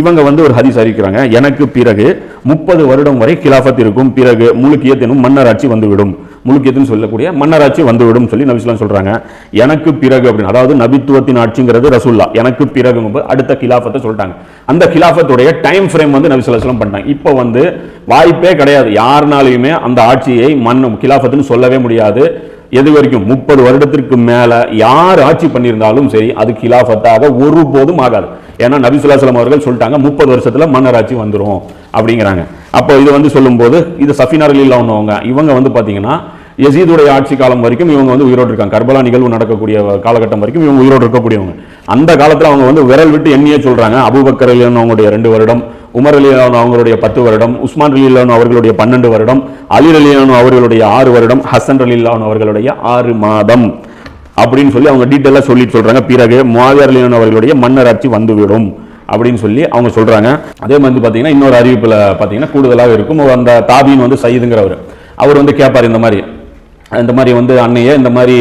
இவங்க வந்து ஒரு ஹதீஸ் அறிவிக்கிறாங்க எனக்கு பிறகு முப்பது வருடம் வரை கிலாஃபத் இருக்கும். பிறகு முழுக்கியத் எனும் மன்னராட்சி வந்துவிடும். முழுக்கியத்துன்னு சொல்லக்கூடிய மன்னராட்சி வந்துவிடும் சொல்லி நபிசுல்லாம் சொல்கிறாங்க எனக்கு பிறகு அப்படின்னு அதாவது நபித்துவத்தின் ஆட்சிங்கிறது ரசூல்லா எனக்கு பிறகு அடுத்த கிலாஃபத்தை சொல்லிட்டாங்க. அந்த கிலாஃபத்துடைய டைம் ஃப்ரேம் வந்து நபிசுல்லாம் பண்ணாங்க இப்போ வந்து வாய்ப்பே கிடையாது. யாருனாலையுமே அந்த ஆட்சியை மன்னும் கிலாஃபத்துன்னு சொல்லவே முடியாது. எது வரைக்கும் முப்பது வருடத்திற்கு மேலே யார் ஆட்சி பண்ணியிருந்தாலும் சரி அது கிலாஃபத்தாக ஒருபோதும் ஆகாது. ஏன்னா நபிசுல்லாசலம் அவர்கள் சொல்லிட்டாங்க முப்பது வருஷத்தில் மன்னராட்சி வந்துரும் அப்படிங்கிறாங்க. அப்போ இது வந்து சொல்லும்போது இது சஃபினார் ஒன்றவங்க இவங்க வந்து பார்த்தீங்கன்னா எசீதுடைய ஆட்சி காலம் வரைக்கும் இவங்க வந்து உயிரோடு இருக்காங்க கர்பலா நிகழ்வு நடக்கக்கூடிய காலகட்டம் வரைக்கும் இவங்க உயிரோடு இருக்கக்கூடியவங்க அந்த காலத்தில் அவங்க வந்து விரல் விட்டு எண்ணியே சொல்கிறாங்க அபுபக்கரில் அவங்களுடைய ரெண்டு வருடம் உமர் அலி அவங்களுடைய பத்து வருடம் உஸ்மான் அலி அவர்களுடைய பன்னெண்டு வருடம் அலி அலி அவர்களுடைய ஆறு வருடம் ஹசன் அலி அவர்களுடைய ஆறு மாதம். அப்படின்னு சொல்லி அவங்க டீட்டெயிலாக சொல்லிட்டு சொல்கிறாங்க பிறகு முவாவியர் அலி அவர்களுடைய மன்னராட்சி வந்துவிடும் அப்படின்னு சொல்லி அவங்க சொல்கிறாங்க அதே மாதிரி பார்த்தீங்கன்னா இன்னொரு அறிவிப்பில் பார்த்தீங்கன்னா கூடுதலாக இருக்கும். அந்த தாபீன் வந்து சயீதுங்கிறவர். அவர் வந்து கேட்பார் இந்த மாதிரி. இந்த மாதிரி வந்து அன்னையே இந்த மாதிரி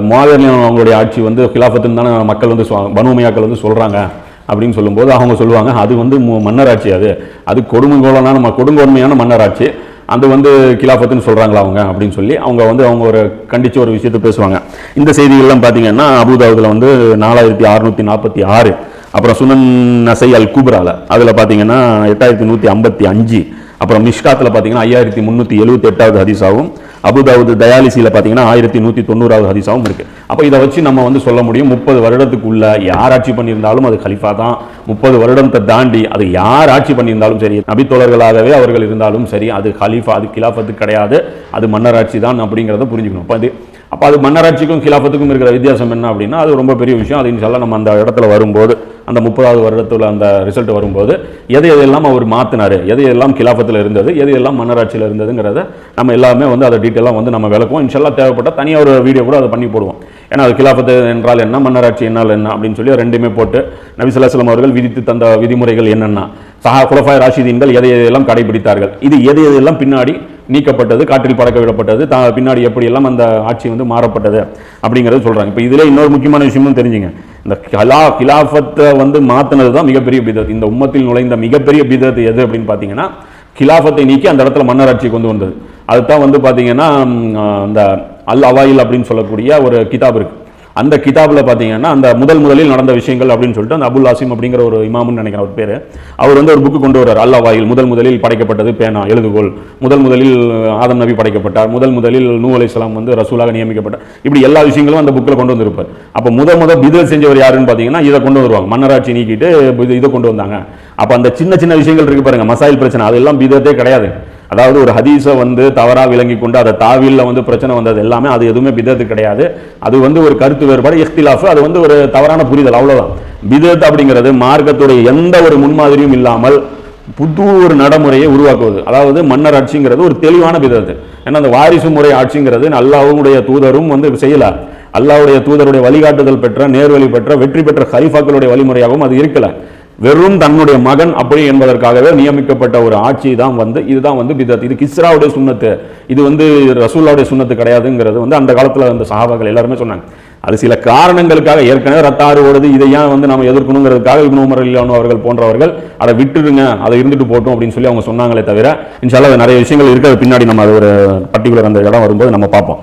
மாவீரன் அவங்களுடைய ஆட்சி வந்து கிலாஃபத்துன்னு தானே மக்கள் வந்து சொ- வந்து சொல்கிறாங்க அப்படின்னு சொல்லும்போது அவங்க சொல்லுவாங்க அது வந்து மு- மன்னராட்சி அது. அது கொடுங்கோலனான நம்ம கொடுங்கோன்மையான மன்னராட்சி. அது வந்து கிலாஃபத்துன்னு சொல்கிறாங்களா அவங்க அப்படின்னு சொல்லி அவங்க வந்து அவங்க ஒரு கண்டித்து ஒரு விஷயத்தை பேசுவாங்க. இந்த செய்திகள்லாம் பார்த்தீங்கன்னா அபுதாபுதில் வந்து நாலாயிரத்தி அறுநூற்றி நாற்பத்தி ஆறு அப்புறம் சுனன் நசை அல் குப்ரால அதில் பார்த்தீங்கன்னா எட்டாயிரத்தி நூற்றி ஐம்பத்தி அஞ்சு அப்புறம் மிஷ்காத்தில் பார்த்தீங்கன்னா ஐயாயிரத்தி முந்நூற்றி எழுபத்தி எட்டாவது ஹதீஸாகவும் அபுதாவுது தயாலிசியில் பார்த்தீங்கன்னா ஆயிரத்தி நூற்றி தொண்ணூறாவது ஹதிசாவும் இருக்குது அப்போ இதை வச்சு நம்ம வந்து சொல்ல முடியும் முப்பது வருடத்துக்குள்ள யார் ஆட்சி பண்ணியிருந்தாலும் அது கலிஃபா தான். முப்பது வருடத்தை தாண்டி அது யார் ஆட்சி பண்ணியிருந்தாலும் சரி நபித்தோழர்களாகவே அவர்கள் இருந்தாலும் சரி அது கலிஃபா அது கிலாஃபத்து கிடையாது அது மன்னராட்சி தான் அப்படிங்கிறத புரிஞ்சுக்கணும். அப்போ அது அப்போ அது மன்னராட்சிக்கும் கிலாஃபத்துக்கும் இருக்கிற வித்தியாசம் என்ன அப்படின்னா அது ரொம்ப பெரிய விஷயம். அது இன்ஷால்லாம் நம்ம அந்த இடத்துல வரும்போது அந்த முப்பதாவது வருடத்தில் அந்த ரிசல்ட் வரும்போது எதை எதையெல்லாம் அவர் மாற்றினார் எது எல்லாம் கிலாஃபத்தில் இருந்தது எது எல்லாம் மன்னராட்சியில் இருந்ததுங்கிறத நம்ம எல்லாமே வந்து அதை டீட்டெயிலாக வந்து நம்ம விளக்குவோம். இன்ஷால்லா தேவைப்பட்டால் தனியாக ஒரு வீடியோ கூட அதை பண்ணி போடுவோம். ஏன்னா அது கிலாஃபத்து என்றால் என்ன மன்னராட்சி என்னால் என்ன அப்படின்னு சொல்லி ரெண்டுமே போட்டு நபி அவர்கள் விதித்து தந்த விதிமுறைகள் என்னென்ன சஹா குலஃபாய் ராஷிதீன்கள் எதை எதையெல்லாம் கடைபிடித்தார்கள் இது எது எதையெல்லாம் பின்னாடி நீக்கப்பட்டது காற்றில் பறக்க விடப்பட்டது. தா பின்னாடி எப்படியெல்லாம் அந்த ஆட்சி வந்து மாறப்பட்டது அப்படிங்கிறது சொல்கிறாங்க இப்போ இதில் இன்னொரு முக்கியமான விஷயமும் தெரிஞ்சுங்க. இந்த கலா கிலாஃபத்தை வந்து மாற்றினது தான் மிகப்பெரிய பிதத். இந்த உம்மத்தில் நுழைந்த மிகப்பெரிய பிதத் எது அப்படின்னு பார்த்தீங்கன்னா கிலாஃபத்தை நீக்கி அந்த இடத்துல மன்னராட்சி கொண்டு வந்தது. அதுதான் வந்து பார்த்தீங்கன்னா அந்த அல் அவாயில் அப்படின்னு சொல்லக்கூடிய ஒரு கிதாப் இருக்குது அந்த கிதாபில் பார்த்தீங்கன்னா அந்த முதல் முதலில் நடந்த விஷயங்கள் அப்படின்னு சொல்லிட்டு அந்த அபுல் ஆசிம் அப்படிங்கிற ஒரு இமாமுன்னு நினைக்கிறேன் அவர் பேர். அவர் வந்து ஒரு புக்கு கொண்டு வர்றார். அல்லா வாயில் முதல் முதலில் படைக்கப்பட்டது பேனா எழுதுகோல் முதல் முதலில் ஆதம் நபி படைக்கப்பட்டார். முதல் முதலில் நூ இஸ்லாம் வந்து ரசூலாக நியமிக்கப்பட்டார். இப்படி எல்லா விஷயங்களும் அந்த புக்கில் கொண்டு வந்திருப்பார். அப்போ முத முத பிதல் செஞ்சவர் யாருன்னு பார்த்தீங்கன்னா இதை கொண்டு வருவாங்க. மன்னராட்சி நீக்கிட்டு இதை கொண்டு வந்தாங்க. அப்போ அந்த சின்ன சின்ன விஷயங்கள் இருக்கு பாருங்க. மசாயில் பிரச்சனை அதெல்லாம் பிதத்தே கிடையாது. அதாவது ஒரு ஹதீஸை வந்து தவறாக விளங்கி கொண்டு அதை தாவில்ல வந்து பிரச்சனை வந்தது எல்லாமே அது எதுவுமே பிதத்து கிடையாது. அது வந்து ஒரு கருத்து வேறுபாடு இஃப்திலாஃபு அது வந்து ஒரு தவறான புரிதல் அவ்வளோதான் பிதத் அப்படிங்கிறது மார்க்கத்துடைய எந்த ஒரு முன்மாதிரியும் இல்லாமல் புது ஒரு நடைமுறையை உருவாக்குவது. அதாவது மன்னர் ஆட்சிங்கிறது ஒரு தெளிவான பிதத்து. ஏன்னா அந்த வாரிசு முறை ஆட்சிங்கிறது அல்லாவுடைய தூதரும் வந்து செய்யல. அல்லாவுடைய தூதருடைய வழிகாட்டுதல் பெற்ற நேர்வழி பெற்ற வெற்றி பெற்ற ஹரிஃபாக்களுடைய வழிமுறையாகவும் அது இருக்கலை. வெறும் தன்னுடைய மகன் அப்படி என்பதற்காகவே நியமிக்கப்பட்ட ஒரு ஆட்சி தான் வந்து இதுதான் வந்து பிதத். இது கிஸ்ராவுடைய சுண்ணத்து. இது வந்து ரசூல்லாவுடைய சுண்ணத்து கிடையாதுங்கிறது வந்து அந்த காலத்தில் அந்த சஹாபாக்கள் எல்லாருமே சொன்னாங்க. அது சில காரணங்களுக்காக. ஏற்கனவே ரத்தாறு ஓடுது. இதை ஏன் வந்து நம்ம எதிர்க்கணுங்கிறதுக்காக இப்னு உமர் இல்லானு அவர்கள் போன்றவர்கள் அதை விட்டுடுங்க அதை இருந்துட்டு போட்டோம் அப்படின்னு சொல்லி அவங்க சொன்னாங்களே தவிர இன்ஷால்ல நிறைய விஷயங்கள் இருக்கிற பின்னாடி நம்ம அது ஒரு பர்டிகுலர் அந்த இடம் வரும்போது நம்ம பார்ப்போம்.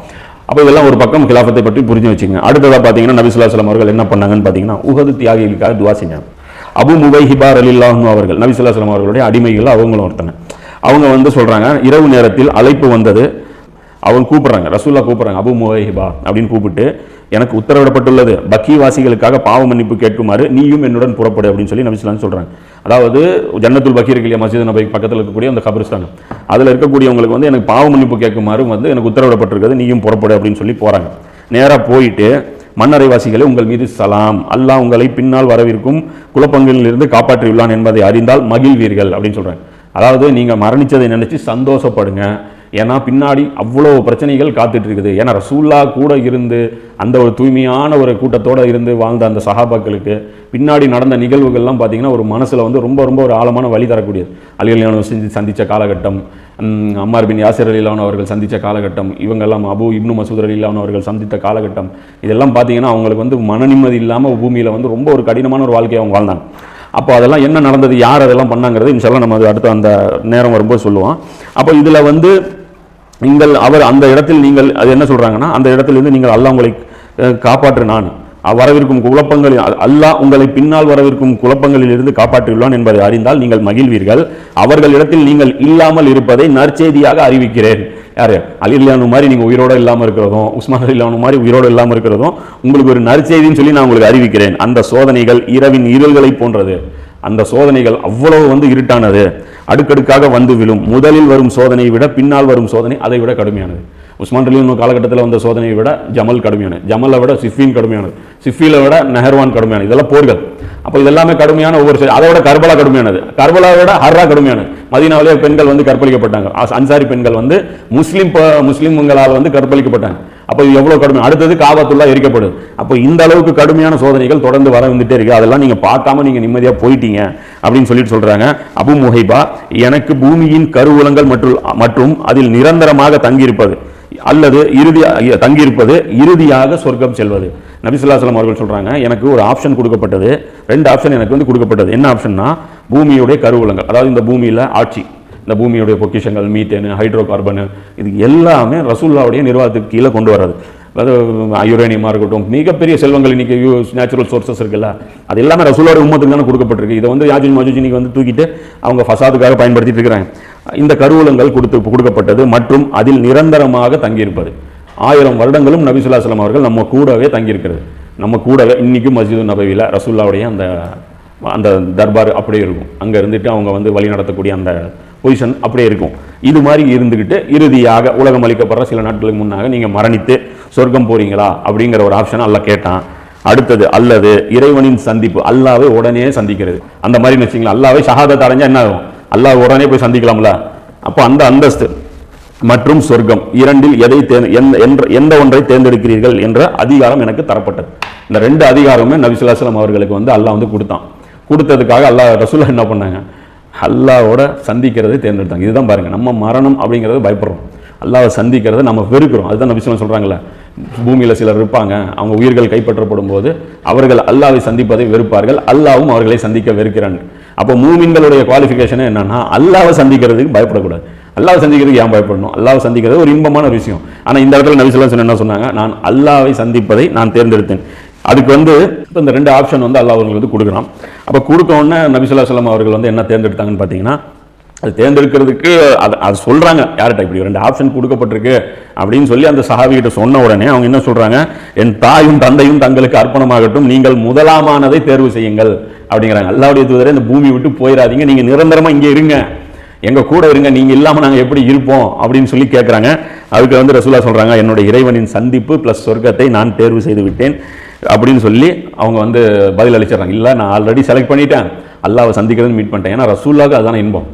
அப்போ இதெல்லாம் ஒரு பக்கம் கிலாஃபத்தை பற்றி புரிஞ்சு வச்சுங்க அடுத்ததாக பார்த்தீங்கன்னா நபிசுல்லா சலம் அவர்கள் என்ன பண்ணாங்கன்னு பார்த்தீங்கன்னா உகது தியாகிகளுக்காக துவா செஞ்சாங்க. அபு முகைஹிபார் அலில்லாஹு அவர்கள் நபிசுல்லாஸ்லாம் அவர்களுடைய அடிமைகள் அவங்களும் ஒருத்தங்க அவங்க வந்து சொல்கிறாங்க இரவு நேரத்தில் அழைப்பு வந்தது அவங்க கூப்பிட்றாங்க ரசூல்லா கூப்பிட்றாங்க அபு முவைஹிபா அப்படின்னு கூப்பிட்டு எனக்கு உத்தரவிடப்பட்டுள்ளது பக்கி வாசிகளுக்காக பாவ மன்னிப்பு கேட்குமாறு நீயும் என்னுடன் புறப்படு அப்படின்னு சொல்லி நபிஸ்லாம் சொல்கிறாங்க அதாவது ஜன்னத்துல் பக்கீர் இல்லையா மஸ்ஜித் நபி பக்கத்தில் இருக்கக்கூடிய அந்த கபிரிஸ்தான் அதில் இருக்கக்கூடியவங்களுக்கு வந்து எனக்கு பாவ மன்னிப்பு கேட்குமாறு வந்து எனக்கு உத்தரவிடப்பட்டிருக்கிறது நீயும் புறப்படு அப்படின்னு சொல்லி போகிறாங்க நேராக போயிட்டு மன்னரைவாசிகளே உங்கள் மீது சலாம். அல்லாஹ் உங்களை பின்னால் வரவிருக்கும் குழப்பங்களிலிருந்து காப்பாற்றியுள்ளான் என்பதை அறிந்தால் மகிழ்வீர்கள் அப்படின்னு சொல்கிறேன் அதாவது நீங்கள் மரணித்ததை நினச்சி சந்தோஷப்படுங்க. ஏன்னா பின்னாடி அவ்வளோ பிரச்சனைகள் காத்துட்டு இருக்குது. ஏன்னா ரசூல்லா கூட இருந்து அந்த ஒரு தூய்மையான ஒரு கூட்டத்தோடு இருந்து வாழ்ந்த அந்த சஹாபாக்களுக்கு பின்னாடி நடந்த நிகழ்வுகள்லாம் பார்த்தீங்கன்னா ஒரு மனசில் வந்து ரொம்ப ரொம்ப ஒரு ஆழமான வழி தரக்கூடியது. அலிகல்யாணம் செஞ்சு சந்தித்த காலகட்டம் அம்மார் பின் யாசிர் அலிலான் அவர்கள் சந்தித்த காலகட்டம் இவங்கெல்லாம் அபு இப்னு மசூத் அலிலான் அவர்கள் சந்தித்த காலகட்டம் இதெல்லாம் பார்த்தீங்கன்னா அவங்களுக்கு வந்து மன நிம்மதி இல்லாமல் பூமியில் வந்து ரொம்ப ஒரு கடினமான ஒரு வாழ்க்கையை அவங்க வாழ்ந்தாங்க. அப்போ அதெல்லாம் என்ன நடந்தது யார் அதெல்லாம் பண்ணாங்கிறது இன்ஷால்லா நம்ம அது அடுத்த அந்த நேரம் வரும்போது சொல்லுவோம். அப்போ இதில் வந்து நீங்கள் அவர் அந்த இடத்தில் நீங்கள் அது என்ன சொல்கிறாங்கன்னா அந்த இடத்திலிருந்து நீங்கள் அல்லாஹ் உங்களை காப்பாற்று நான். வரவிருக்கும் குழப்பங்களில் அல்லாஹ் உங்களை பின்னால் வரவிருக்கும் குழப்பங்களில் இருந்து காப்பாற்றியுள்ளான் என்பதை அறிந்தால் நீங்கள் மகிழ்வீர்கள். அவர்களிடத்தில் நீங்கள் இல்லாமல் இருப்பதை நற்செய்தியாக அறிவிக்கிறேன். யாரு? அலில்லானு மாதிரி நீங்கள் உயிரோடு இல்லாமல் இருக்கிறதும் உஸ்மான் அலில்லானு மாதிரி உயிரோட இல்லாமல் இருக்கிறதும் உங்களுக்கு ஒரு நற்செய்தின்னு சொல்லி நான் உங்களுக்கு அறிவிக்கிறேன். அந்த சோதனைகள் இரவின் இருள்களை போன்றது. அந்த சோதனைகள் அவ்வளவு வந்து இருட்டானது. அடுக்கடுக்காக வந்து விழும். முதலில் வரும் சோதனையை விட பின்னால் வரும் சோதனை அதை விட கடுமையானது. உஸ்மான் அலியின் காலகட்டத்தில் வந்த சோதனையை விட ஜமல் கடுமையானது. ஜமலை விட சிஃபின் கடுமையானது. சிஃபியில் விட நெஹர்வான் கடுமையானது. இதெல்லாம் போர்கள். அப்போ இதெல்லாமே கடுமையான ஒவ்வொரு அதை விட கர்பலா கடுமையானது. கர்பலா விட ஹர்ரா கடுமையானது. மதினாவிலே பெண்கள் வந்து கற்பழிக்கப்பட்டாங்க. அன்சாரி பெண்கள் வந்து முஸ்லீம் முஸ்லீம்களால் வந்து கற்பழிக்கப்பட்டாங்க. அப்போ இது எவ்வளோ கடுமை அடுத்தது காபத்துள்ளா எரிக்கப்படுது அப்போ இந்த அளவுக்கு கடுமையான சோதனைகள் தொடர்ந்து வர வந்துட்டே இருக்கு. அதெல்லாம் நீங்கள் பார்க்காம நீங்கள் நிம்மதியாக போயிட்டீங்க அப்படின்னு சொல்லிட்டு சொல்கிறாங்க அபு முஹைபா. எனக்கு பூமியின் கருவூலங்கள் மற்றும் மற்றும் அதில் நிரந்தரமாக தங்கியிருப்பது. அல்லது இறுதி தங்கியிருப்பது இறுதியாக சொர்க்கம் செல்வது. நபிசுல்லாஸ்லாம் அவர்கள் சொல்கிறாங்க எனக்கு ஒரு ஆப்ஷன் கொடுக்கப்பட்டது. ரெண்டு ஆப்ஷன் எனக்கு வந்து கொடுக்கப்பட்டது. என்ன ஆப்ஷன்னா பூமியுடைய கருவூலங்கள் அதாவது இந்த பூமியில் ஆட்சி இந்த பூமியுடைய பொக்கிஷங்கள் மீத்தேனு ஹைட்ரோ கார்பனு இது எல்லாமே ரசூல்லாவுடைய நிர்வாகத்துக்கு கீழே கொண்டு வர்றது. அதாவது யுரேனியமாக இருக்கட்டும் மிகப்பெரிய செல்வங்கள் இன்றைக்கி யூஸ் நேச்சுரல் சோர்சஸ் இருக்குல்ல அது எல்லாமே ரசூலோட உம்மத்துக்கு தானே கொடுக்கப்பட்டிருக்கு. இதை வந்து யாஜின் மாஜூஜ் இன்றைக்கி வந்து தூக்கிட்டு அவங்க ஃபசாதுக்காக பயன்படுத்திட்டு இருக்கிறாங்க. இந்த கருவூலங்கள் கொடுத்து கொடுக்கப்பட்டது மற்றும் அதில் நிரந்தரமாக தங்கியிருப்பது. ஆயிரம் வருடங்களும் நபிசுல்லாஸ்லாம் அவர்கள் நம்ம கூடவே தங்கியிருக்கிறது. நம்ம கூடவே இன்னைக்கும் மஸ்ஜிது நபவியில் ரசூல்லாவுடைய அந்த அந்த தர்பார் அப்படியே இருக்கும். அங்கே இருந்துட்டு அவங்க வந்து வழி நடத்தக்கூடிய அந்த பொசிஷன் அப்படியே இருக்கும். இது மாதிரி இருந்துக்கிட்டு இறுதியாக உலகம் அளிக்கப்படுற சில நாட்களுக்கு முன்னாக நீங்கள் மரணித்து சொர்க்கம் போகிறீங்களா அப்படிங்கிற ஒரு ஆப்ஷன் அல்ல கேட்டான். அடுத்தது அல்லது இறைவனின் சந்திப்பு அல்லாவே உடனே சந்திக்கிறது. அந்த மாதிரி வச்சுங்களா அல்லாவே ஷஹாதத் அடைஞ்சால் என்ன ஆகும்? அல்லாஹ் உடனே போய் சந்திக்கலாம்ல? அப்போ அந்த அந்தஸ்து மற்றும் சொர்க்கம் இரண்டில் எதை தேர்ந்து எந்த எந்த ஒன்றை தேர்ந்தெடுக்கிறீர்கள் என்ற அதிகாரம் எனக்கு தரப்பட்டது. இந்த ரெண்டு அதிகாரமே நபிசுல்லாஸ்லாம் அவர்களுக்கு வந்து அல்லாஹ் வந்து கொடுத்தான். கொடுத்ததுக்காக அல்லாஹ் ரசூல்லா என்ன பண்ணாங்க? அல்லாவோட சந்திக்கிறதை தேர்ந்தெடுத்தாங்க. இதுதான் பாருங்க நம்ம மரணம் அப்படிங்கிறது பயப்படுறோம். அல்லாவை சந்திக்கிறத நம்ம வெறுக்கிறோம். அதுதான் நபிசுல்லா சொல்கிறாங்களே பூமியில் சிலர் இருப்பாங்க அவங்க உயிர்கள் கைப்பற்றப்படும் போது அவர்கள் அல்லாவை சந்திப்பதை வெறுப்பார்கள் அல்லாவும் அவர்களை சந்திக்க வெறுக்கிறான். அப்போ மூமின்களுடைய குவாலிஃபிகேஷன் என்னன்னா அல்லாவை சந்திக்கிறதுக்கு பயப்படக்கூடாது. அல்லாவை சந்திக்கிறதுக்கு ஏன் பயப்படணும்? அல்லாவை சந்திக்கிறது ஒரு இன்பமான ஒரு விஷயம். ஆனால் இந்த இடத்துல நபிசுல்லா என்ன சொன்னாங்க? நான் அல்லாவை சந்திப்பதை நான் தேர்ந்தெடுத்தேன். அதுக்கு வந்து இப்போ இந்த ரெண்டு ஆப்ஷன் வந்து அல்லாஹ் அவர்களுக்கு கொடுக்குறான். அப்போ கொடுக்க உடனே நபிசுல்லா சொல்லம் அவர்கள் வந்து என்ன தேர்ந்தெடுத்தாங்கன்னு பார்த்தீங்கன்னா அது தேர்ந்தெடுக்கிறதுக்கு அது அது சொல்கிறாங்க யார்கிட்ட? இப்படி ரெண்டு ஆப்ஷன் கொடுக்கப்பட்டிருக்கு அப்படின்னு சொல்லி அந்த சஹாபிகிட்ட சொன்ன உடனே அவங்க என்ன சொல்கிறாங்க என் தாயும் தந்தையும் தங்களுக்கு அர்ப்பணமாகட்டும். நீங்கள் முதலாமானதை தேர்வு செய்யுங்கள். அப்படிங்கிறாங்க. அல்லாவுடைய தூதரை இந்த பூமி விட்டு போயிடாதீங்க. நீங்கள் நிரந்தரமாக இங்கே இருங்க. எங்கள் கூட இருங்க. நீங்கள் இல்லாமல் நாங்கள் எப்படி இருப்போம்? அப்படின்னு சொல்லி கேட்குறாங்க அதுக்கு வந்து ரசூலா சொல்கிறாங்க என்னுடைய இறைவனின் சந்திப்பு ப்ளஸ் சொர்க்கத்தை நான் தேர்வு செய்து விட்டேன். அப்படின்னு சொல்லி அவங்க வந்து பதில் அளிச்சிடறாங்க. இல்லை நான் ஆல்ரெடி செலக்ட் பண்ணிட்டேன். அல்லாவை சந்திக்கிறதுன்னு மீட் பண்ணிட்டேன். ஏன்னா ரசூலாவுக்கு அதுதான் இன்பம்.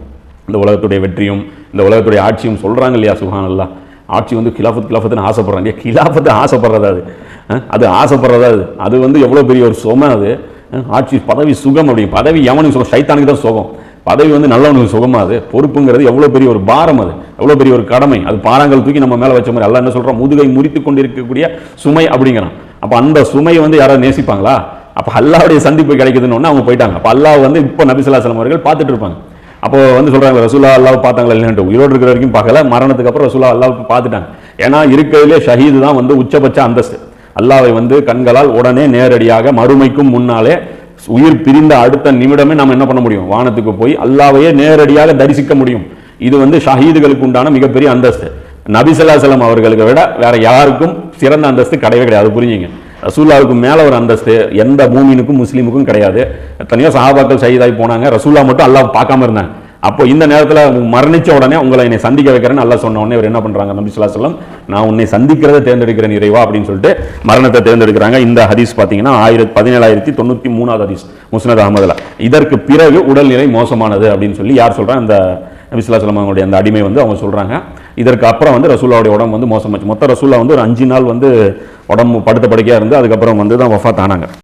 இந்த உலகத்துடைய வெற்றியும் இந்த உலகத்துடைய ஆட்சியும் சொல்கிறாங்க இல்லையா சுஹான் ஆட்சி வந்து கிலாஃபத் கிலாஃபத்துன்னு ஆசைப்படுறாங்க. இல்லையா கிலாஃபத்து ஆசைப்படுறதா அது? அது ஆசைப்படுறதா அது? அது வந்து எவ்வளோ பெரிய ஒரு சுகம் அது? ஆட்சி பதவி சுகம் அப்படி. பதவி எவனுக்கு சுகம் சைத்தானுக்கு தான் சுகம். பதவி வந்து நல்லவனுக்கு சுகமா அது? பொறுப்புங்கிறது எவ்வளோ பெரிய ஒரு பாரம் அது? எவ்வளோ பெரிய ஒரு கடமை? அது பாறாங்கல் தூக்கி நம்ம மேலே வச்ச மாதிரி எல்லாம் என்ன சொல்கிறோம் முதுகை முறித்து கொண்டிருக்கக்கூடிய சுமை அப்படிங்கிறான். அப்போ அந்த சுமையை வந்து யாராவது நேசிப்பாங்களா? அப்போ அல்லாவுடைய சந்திப்பு கிடைக்குதுன்னு ஒன்று அவங்க போயிட்டாங்க. அப்போ அல்லாஹ் வந்து இப்போ நபிசுல்லாசலம் அவர்கள் பார்த்துட்டு இருப்பாங்க. அப்போ வந்து சொல்றாங்க ரசூலா அல்லாஹ் பார்த்தாங்களா இல்லைன்ட்டு உயிரோடு இருக்கிற வரைக்கும் பார்க்கல. மரணத்துக்கு அப்புறம் ரசூலா அல்லாஹ் பார்த்துட்டாங்க. ஏன்னா இருக்கிறதுலே ஷஹீது தான் வந்து உச்சபட்ச அந்தஸ்து. அல்லாவை வந்து கண்களால் உடனே நேரடியாக மறுமைக்கும் முன்னாலே உயிர் பிரிந்த அடுத்த நிமிடமே நம்ம என்ன பண்ண முடியும்? வானத்துக்கு போய் அல்லாவையே நேரடியாக தரிசிக்க முடியும். இது வந்து ஷஹீதுகளுக்கு உண்டான மிகப்பெரிய அந்தஸ்து. நபிசல்லாசலம் அவர்களுக்கு விட வேற யாருக்கும் சிறந்த அந்தஸ்து கிடையவே கிடையாது. புரிஞ்சுங்க. ரசூல்லாவுக்கு மேலே ஒரு அந்தஸ்து எந்த மூமினுக்கும் முஸ்லீமுக்கும் கிடையாது. எத்தனையோ சஹாபாக்கள் சைதாகி போனாங்க. ரசூல்லா மட்டும் அல்லாஹ் பார்க்காம இருந்தாங்க. அப்போ இந்த நேரத்தில் மரணிச்ச உடனே உங்களை என்னை சந்திக்க வைக்கிறேன்னு நல்லா சொன்ன உடனே இவர் என்ன பண்ணுறாங்க நம்பி சொல்லா சொல்லம் நான் உன்னை சந்திக்கிறத தேர்ந்தெடுக்கிறேன் இறைவா அப்படின்னு சொல்லிட்டு மரணத்தை தேர்ந்தெடுக்கிறாங்க. இந்த ஹதீஸ் பார்த்தீங்கன்னா ஆயிரத்தி பதினேழாயிரத்தி தொண்ணூற்றி மூணாவது ஹதீஸ் முஸ்னத் அகமதுல. இதற்கு பிறகு உடல்நிலை மோசமானது அப்படின்னு சொல்லி யார் சொல்கிறாங்க அந்த நபிசுல்லா சொல்லம் அவங்களுடைய அந்த அடிமை வந்து அவங்க சொல்கிறாங்க இதற்கு அப்புறம் வந்து ரசூல்லாவுடைய உடம்பு வந்து மோசமாச்சு. மொத்த ரசூல்லா வந்து ஒரு அஞ்சு நாள் வந்து உடம்பு படுத்த படுக்கையாக இருந்து அதுக்கப்புறம் வந்து தான் வஃபாத் ஆனாங்க.